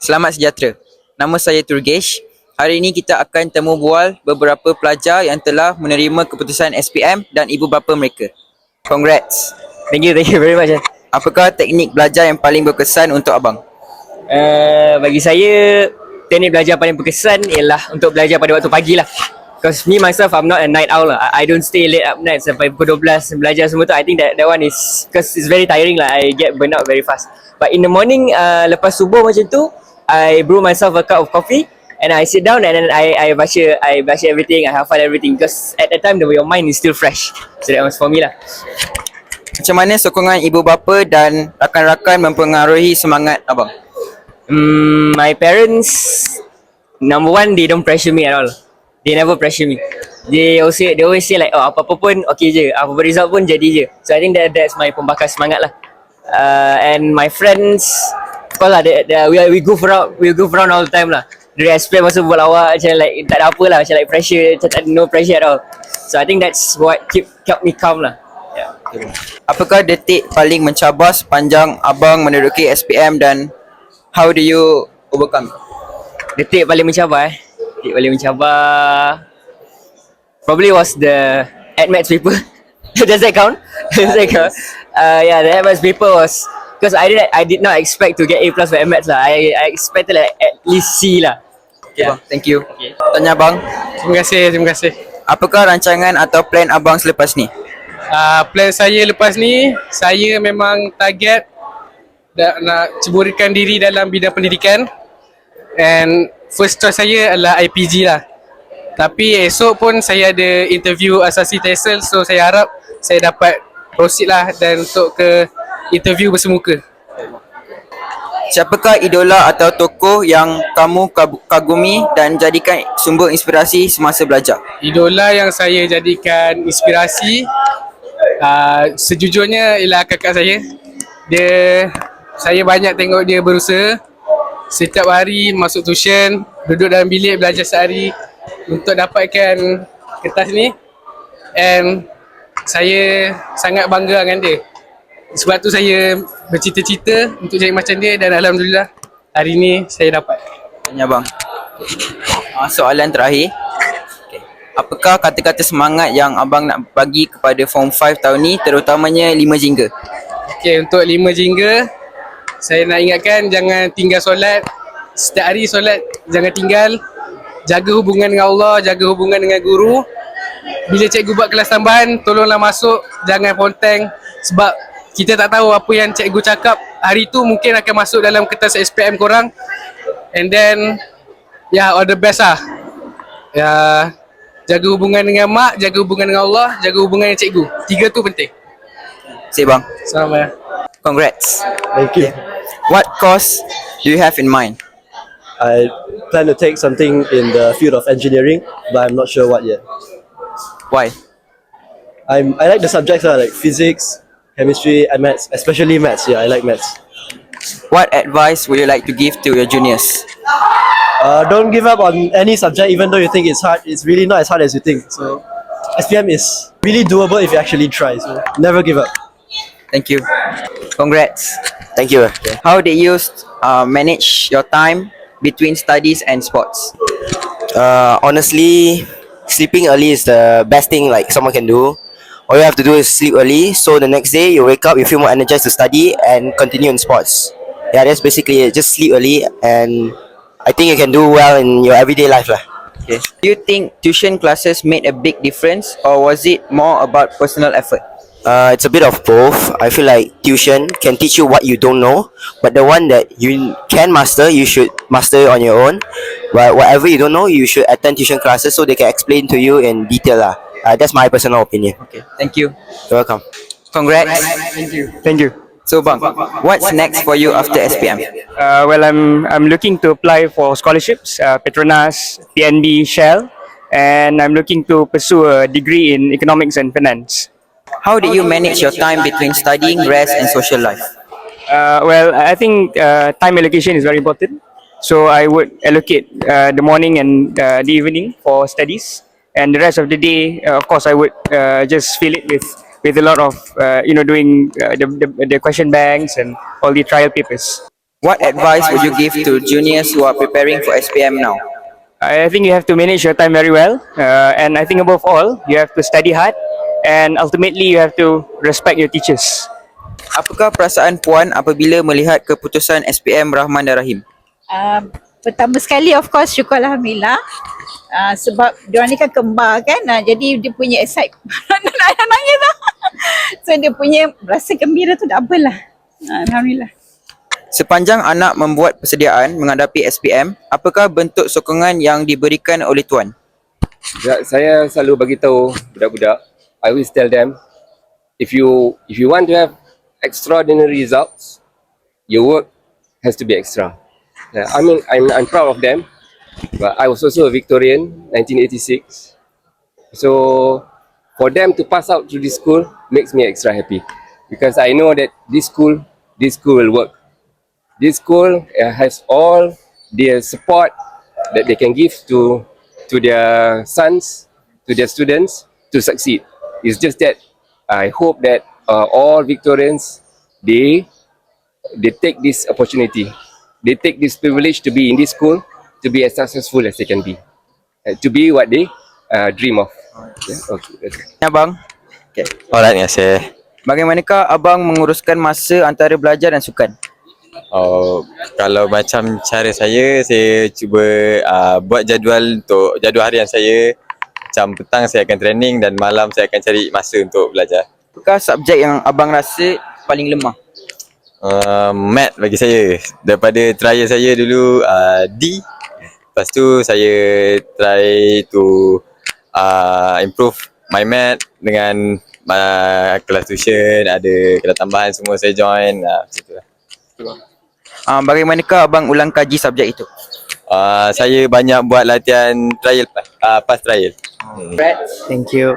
Selamat sejahtera. Nama saya Turgesh. Hari ini kita akan temu bual beberapa pelajar yang telah menerima keputusan SPM dan ibu bapa mereka. Congrats. Thank you, thank you very much. eh. Apakah teknik belajar yang paling berkesan untuk abang? Uh, bagi saya, teknik belajar paling berkesan ialah untuk belajar pada waktu pagi lah. Because me myself, I'm not a night owl lah. I, don't stay late up night sampai pukul 12 belajar semua tu. I think that that one is, because it's very tiring lah. I get burnt out very fast. But in the morning, uh, lepas subuh macam tu, I brew myself a cup of coffee and I sit down and then I I baca I baca everything, I hafal everything because at that time the your mind is still fresh. So that was for me lah. Macam mana sokongan ibu bapa dan rakan-rakan mempengaruhi semangat abang? Mm, my parents, number one, they don't pressure me at all. They never pressure me. They always say, they always say like, oh apa-apa pun okay je, apa-apa result pun jadi je. So I think that that's my pembakar semangat lah. Uh, and my friends, course lah, they, they, we we goof around, we goof around all the time lah. Dari SPM masa buat lawak macam like tak ada apa lah, macam like pressure, macam tak ada no pressure at all. So I think that's what keep kept me calm lah. Yeah. Apakah detik paling mencabar sepanjang abang menduduki SPM dan how do you overcome? Detik paling mencabar eh. Detik paling mencabar probably was the AdMaths paper. Does that count? Does that count? Uh, yeah, the AdMaths paper was because I didn't I did not expect to get A plus for AdMaths lah. I, I expected like at least C lah. Okay, Yeah. bang. Thank you. Okay. Tanya abang, Terima kasih, terima kasih. apakah rancangan atau plan abang selepas ni? Uh, plan saya lepas ni, saya memang target dah, nak ceburkan diri dalam bidang pendidikan and first choice saya adalah IPG lah. Tapi esok pun saya ada interview asasi TESOL so saya harap saya dapat proceed lah dan untuk ke interview bersemuka. Siapakah idola atau tokoh yang kamu kagumi dan jadikan sumber inspirasi semasa belajar? Idola yang saya jadikan inspirasi uh, sejujurnya ialah kakak saya. Dia saya banyak tengok dia berusaha setiap hari masuk tuition, duduk dalam bilik belajar sehari untuk dapatkan kertas ni and saya sangat bangga dengan dia. Sebab tu saya bercita-cita untuk jadi macam dia dan alhamdulillah hari ni saya dapat. Tanya abang. Uh, soalan terakhir. Okay. Apakah kata-kata semangat yang abang nak bagi kepada form 5 tahun ni terutamanya 5 jingga? Okey, untuk lima jingga saya nak ingatkan jangan tinggal solat. Setiap hari solat jangan tinggal. Jaga hubungan dengan Allah, jaga hubungan dengan guru. Bila cikgu buat kelas tambahan, tolonglah masuk, jangan ponteng sebab kita tak tahu apa yang cikgu cakap hari tu mungkin akan masuk dalam kertas SPM korang. And then ya yeah, all the best lah. Ya jaga hubungan dengan mak, jaga hubungan dengan Allah, jaga hubungan dengan cikgu. Tiga tu penting. Say bang. Selamat. Congrats. Thank you. What course do you have in mind? I plan to take something in the field of engineering, but I'm not sure what yet. Why? I'm I like the subjects uh, like physics, chemistry, and maths, especially maths. Yeah, I like maths. What advice would you like to give to your juniors? Uh, don't give up on any subject, even though you think it's hard. It's really not as hard as you think. So, SPM is really doable if you actually try. So, never give up. Thank you. Congrats. Thank you. How did you uh, manage your time between studies and sports? Uh, honestly, sleeping early is the best thing like someone can do. All you have to do is sleep early, so the next day you wake up, you feel more energized to study and continue in sports. Yeah, that's basically it. Just sleep early, and I think you can do well in your everyday life, lah. Okay. Do you think tuition classes made a big difference or was it more about personal effort? Uh, it's a bit of both. I feel like tuition can teach you what you don't know, but the one that you can master, you should master it on your own. But whatever you don't know, you should attend tuition classes so they can explain to you in detail. lah. Uh, that's my personal opinion. Okay. Thank you. You're welcome. Congrats. Thank you. Thank you. So bang, what's next for you after SPM? Uh, well, I'm I'm looking to apply for scholarships, uh, Petronas, PNB, Shell, and I'm looking to pursue a degree in economics and finance. How did you manage your time between studying, rest and social life? Uh, well, I think uh, time allocation is very important. So I would allocate uh, the morning and uh, the evening for studies, and the rest of the day, uh, of course, I would uh, just fill it with with a lot of uh, you know doing uh, the, the the question banks and all the trial papers. What advice would you give to juniors who are preparing for SPM now? I think you have to manage your time very well, uh, and I think above all, you have to study hard, and ultimately, you have to respect your teachers. Apakah perasaan Puan apabila melihat keputusan SPM Rahman dan Rahim? Uh, pertama sekali of course syukur Alhamdulillah uh, sebab diorang ni kan kembar kan? Uh, jadi dia punya excite nak nangis lah so dia punya rasa gembira tu double lah uh, Alhamdulillah. Sepanjang anak membuat persediaan menghadapi SPM, apakah bentuk sokongan yang diberikan oleh Tuan? Ya, saya selalu bagi tahu budak-budak, I always tell them, if you if you want to have extraordinary results, your work has to be extra. Yeah, I mean, I'm I'm proud of them, but I was also a Victorian, 1986. So for them to pass out through this school makes me extra happy because I know that this school this school will work. This school uh, has all the support that they can give to to their sons, to their students to succeed. It's just that I hope that uh, all Victorians they they take this opportunity, they take this privilege to be in this school to be as successful as they can be, uh, to be what they uh, dream of. Yeah, okay. Abang, Alright, terima kasih. bagaimanakah abang menguruskan masa antara belajar dan sukan? Oh, kalau macam cara saya, saya cuba uh, buat jadual untuk jadual harian saya. Macam petang saya akan training dan malam saya akan cari masa untuk belajar. Apakah subjek yang abang rasa paling lemah? Uh, math bagi saya. Daripada trial saya dulu uh, D. Lepas tu saya try to uh, improve my math dengan uh, kelas tuition, ada kelas tambahan semua saya join. Uh, macam tu lah. Uh, bagaimanakah abang ulang kaji subjek itu? Uh, saya banyak buat latihan trial, uh, past trial. Thank you.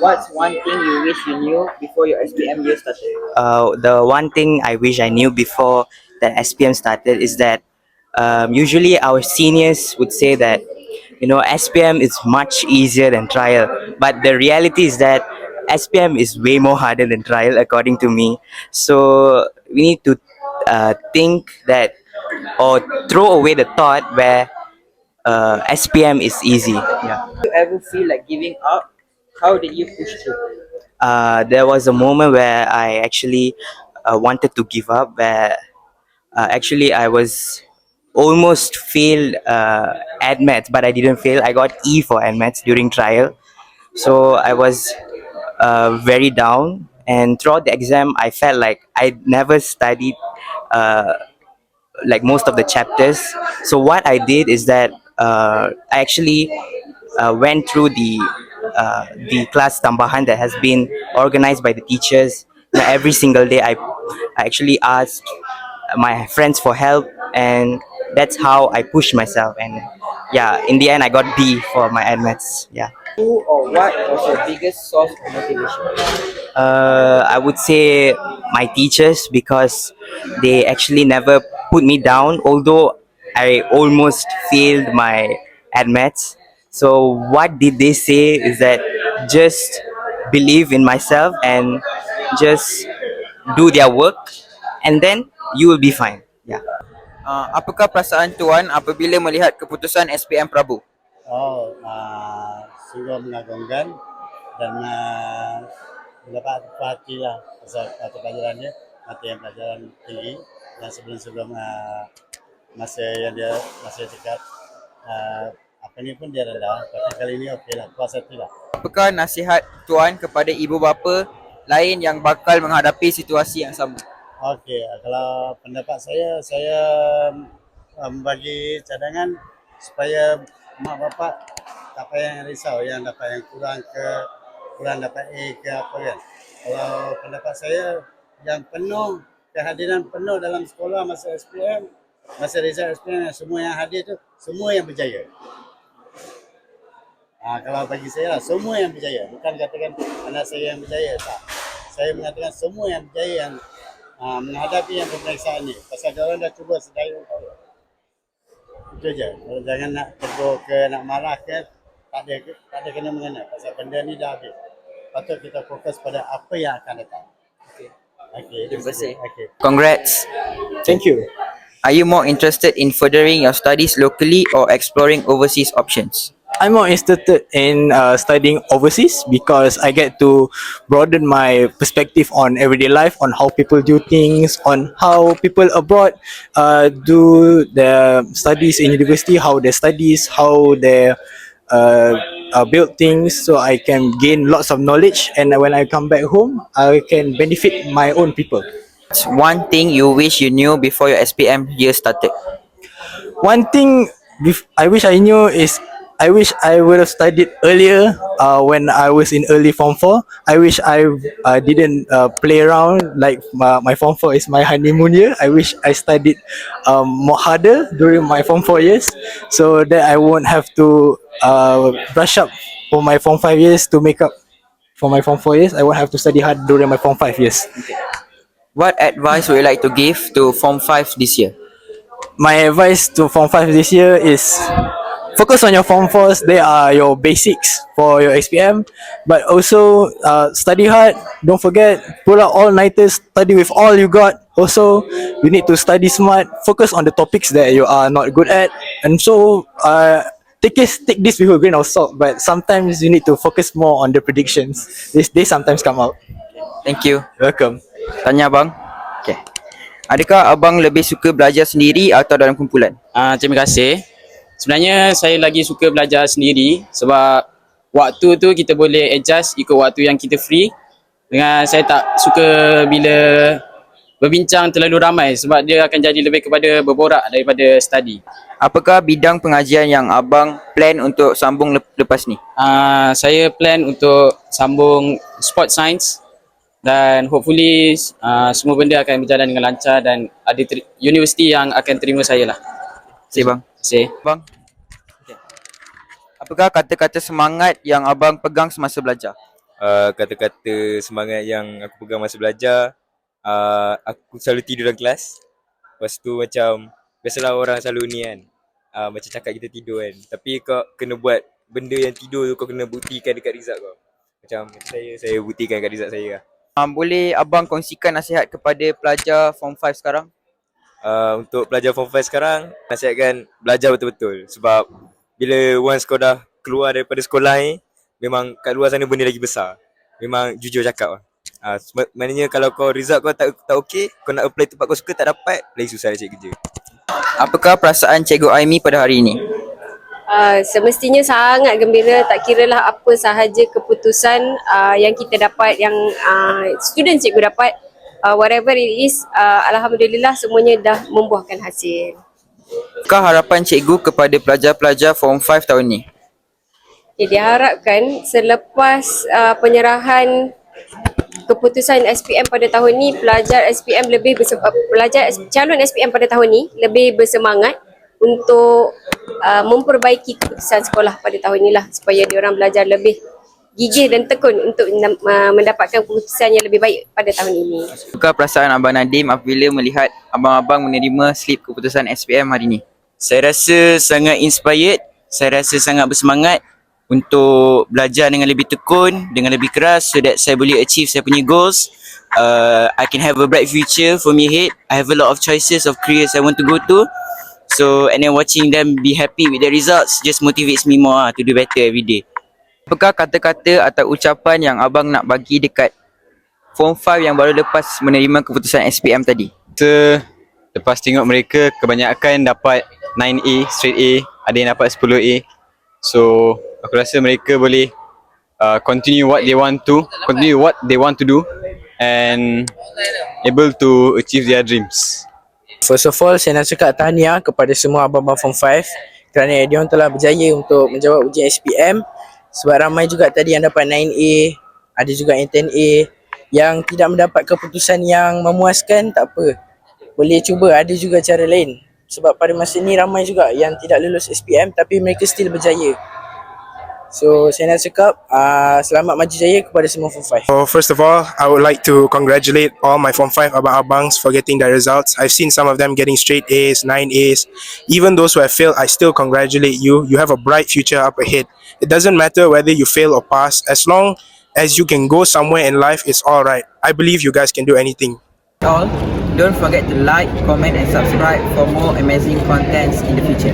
What's one thing you wish you knew before your SPM year started? Uh, the one thing I wish I knew before that SPM started is that um, usually our seniors would say that you know SPM is much easier than trial, but the reality is that SPM is way more harder than trial, according to me. So we need to uh, think that or throw away the thought where uh, SPM is easy. Yeah. Did you ever feel like giving up? How did you push through? uh, there was a moment where I actually uh, wanted to give up. Where uh, actually I was almost failed uh, at maths, but I didn't fail. I got E for at maths during trial, so I was uh, very down. And throughout the exam, I felt like I never studied uh, like most of the chapters. So what I did is that I actually uh, went through the uh, the class tambahan that has been organized by the teachers. Know, every single day, I, I actually asked my friends for help, and that's how I pushed myself. And yeah, in the end, I got B for my admits. Yeah. Who or what was your biggest source of motivation? Uh, I would say my teachers because they actually never put me down, although I almost failed my admits. So what did they say is that just believe in myself and just do their work, and then you will be fine. Yeah. Uh, apakah perasaan Tuan apabila melihat keputusan SPM Prabu? Oh, uh, sungguh mengagumkan dan uh, mendapat hati lah pasal mata pelajaran yang pelajaran tinggi dan sebelum-sebelum uh, masa yang dia masa dekat uh, apa ni pun dia rendah tapi kali ni okey lah puas hati lah Apakah nasihat Tuan kepada ibu bapa lain yang bakal menghadapi situasi yang sama? Okey, kalau pendapat saya, saya um, bagi cadangan supaya mak bapak tak payah risau yang dapat yang kurang ke kurang dapat A ke apa kan. Kalau pendapat saya yang penuh kehadiran penuh dalam sekolah masa SPM, masa result SPM yang semua yang hadir tu semua yang berjaya. Ah kalau bagi saya lah semua yang berjaya, bukan katakan anak saya yang berjaya tak. Saya mengatakan semua yang berjaya yang uh, menghadapi yang pemeriksaan ni. Pasal dia orang dah cuba sedaya upaya. Itu je. Jangan nak tegur ke, nak marah ke, tak ada, tak ada kena mengena. Pasal benda ni dah habis. Patut kita fokus pada apa yang akan datang. Okey. Okey. Terima kasih. Okey. Congrats. Thank you. Are you more interested in furthering your studies locally or exploring overseas options? I'm more interested in uh, studying overseas because I get to broaden my perspective on everyday life, on how people do things, on how people abroad uh, do their studies in university, how their studies, how they uh, uh, build things. So I can gain lots of knowledge, and when I come back home, I can benefit my own people. What's one thing you wish you knew before your SPM year started? One thing bef- I wish I knew is I wish I would have studied earlier uh, when I was in early form 4. I wish I uh, didn't uh, play around like my, my form 4 is my honeymoon year. I wish I studied um, more harder during my form 4 years so that I won't have to uh, brush up for my form 5 years to make up for my form 4 years. I won't have to study hard during my form 5 years. What advice would you like to give to Form 5 this year? my advice to form 5 this year is focus on your form 4s they are your basics for your SPM but also uh, study hard. Don't forget pull out all nighters study with all you got. Also you need to study smart. Focus on the topics that you are not good at. And so uh, take this take this with a grain of salt. But sometimes you need to focus more on the predictions. They, they sometimes come out Thank you. welcome Tanya abang. Okay. Adakah abang lebih suka belajar sendiri atau dalam kumpulan? Uh, terima kasih. Sebenarnya saya lagi suka belajar sendiri sebab waktu tu kita boleh adjust ikut waktu yang kita free. Dengan saya tak suka bila berbincang terlalu ramai sebab dia akan jadi lebih kepada berborak daripada study. Apakah bidang pengajian yang abang plan untuk sambung lep- lepas ni? Uh, saya plan untuk sambung sport science dan hopefully uh, semua benda akan berjalan dengan lancar dan ada universiti yang akan terima saya lah. Terima kasih bang. Terima kasih. Bang. Okay. Apakah kata-kata semangat yang abang pegang semasa belajar? Uh, kata-kata semangat yang aku pegang masa belajar, uh, aku selalu tidur dalam kelas. Lepas tu macam, biasalah orang selalu ni kan, uh, macam cakap kita tidur kan. Tapi kau kena buat benda yang tidur tu kau kena buktikan dekat result kau. Macam saya, saya buktikan dekat result saya lah. Um, boleh abang kongsikan nasihat kepada pelajar Form 5 sekarang? uh, untuk pelajar form 5 sekarang nasihatkan belajar betul-betul sebab bila once kau dah keluar daripada sekolah ni memang kat luar sana benda lagi besar memang jujur cakap lah uh, maknanya kalau kau result kau tak tak okey kau nak apply tempat kau suka tak dapat lagi susah nak cari kerja Apakah perasaan Cikgu Aimi pada hari ini? Uh, semestinya sangat gembira tak kiralah apa sahaja keputusan uh, yang kita dapat yang uh, student cikgu dapat uh, whatever it is uh, alhamdulillah semuanya dah membuahkan hasil. Apakah harapan cikgu kepada pelajar-pelajar Form 5 tahun ni? Okay, diharapkan selepas uh, penyerahan keputusan SPM pada tahun ni pelajar SPM lebih berse- uh, pelajar calon SPM pada tahun ni lebih bersemangat untuk uh, memperbaiki keputusan sekolah pada tahun ni lah supaya diorang belajar lebih gigih dan tekun untuk uh, mendapatkan keputusan yang lebih baik pada tahun ini. Apakah perasaan Abang Nadim apabila melihat abang-abang menerima slip keputusan SPM hari ini? Saya rasa sangat inspired, saya rasa sangat bersemangat untuk belajar dengan lebih tekun, dengan lebih keras so that saya boleh achieve saya punya goals. Uh, I can have a bright future for me ahead. I have a lot of choices of careers I want to go to. So and then watching them be happy with the results just motivates me more ah, to do better every day. Apakah kata-kata atau ucapan yang abang nak bagi dekat Form 5 yang baru lepas menerima keputusan SPM tadi? so, lepas tengok mereka kebanyakan dapat 9A straight A ada yang dapat 10A so aku rasa mereka boleh uh, continue what they want to continue what they want to do and able to achieve their dreams First of all, saya nak cakap tahniah kepada semua abang-abang Form 5 kerana orang telah berjaya untuk menjawab ujian SPM sebab ramai juga tadi yang dapat 9A, ada juga yang 10A yang tidak mendapat keputusan yang memuaskan, tak apa. Boleh cuba, ada juga cara lain. Sebab pada masa ni ramai juga yang tidak lulus SPM tapi mereka still berjaya. So, saya nak cakap uh, selamat maju jaya kepada semua Form 5. So first of all, I would like to congratulate all my Form 5 abang-abangs for getting their results. I've seen some of them getting straight A's, 9 A's. Even those who have failed, I still congratulate you. You have a bright future up ahead. It doesn't matter whether you fail or pass. As long as you can go somewhere in life, it's all right. I believe you guys can do anything. all, don't forget to like, comment and subscribe for more amazing contents in the future.